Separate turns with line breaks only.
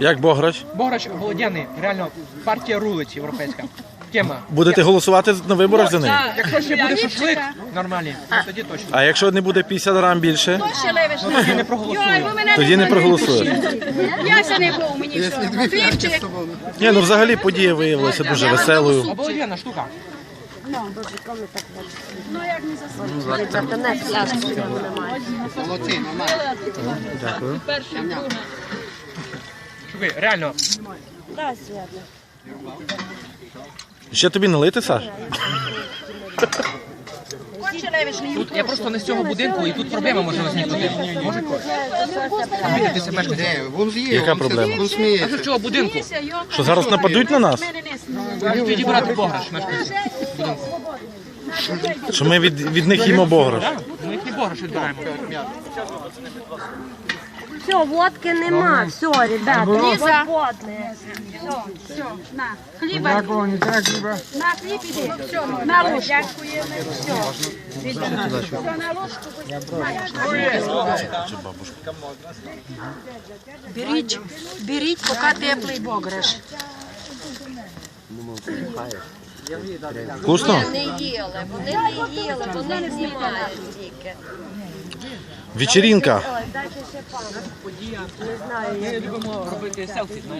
Як Бограч?
Бограч Володяний, реально партія рулить європейська. Тема.
Будете голосувати на виборах за неї?
Якщо ще буде шашлик нормальний, то тоді точно.
А якщо не буде 50 грам більше,
Ну, тоді не проголосую.
тоді не проголосуєте.
Я ще не був, мені що. Хлібчик.
Ні, ну взагалі подія виявилася дуже веселою.
Обалденна штука.
Не пляшки
Слухай, реально,
Так, Свята.
Ще тобі налити, Саш?
тут я просто не з цього будинку, і тут проблема може возникнути. Може, мешканці.
Ж
Яка проблема?
сміється.
з цього будинку.
Що зараз нападуть на нас?
Тоді брати Бограш мешканці.
Що ми від, від них їмо Бограш?
Не Бограш відбираємо.
Все, водки нема, все, ребята,
Ліза.
свободне.
Все, на. Хліба. На хліб іди. На ложку. Дякуємо. Все. Все, на ложку. Беріть, беріть, поки теплий бограш.
Вкусно?
Не їли, вони не їли, вони знімають тільки.
Вечерінка.
Дайте ще пану. Не знаю,
Ми любимо робити селфі.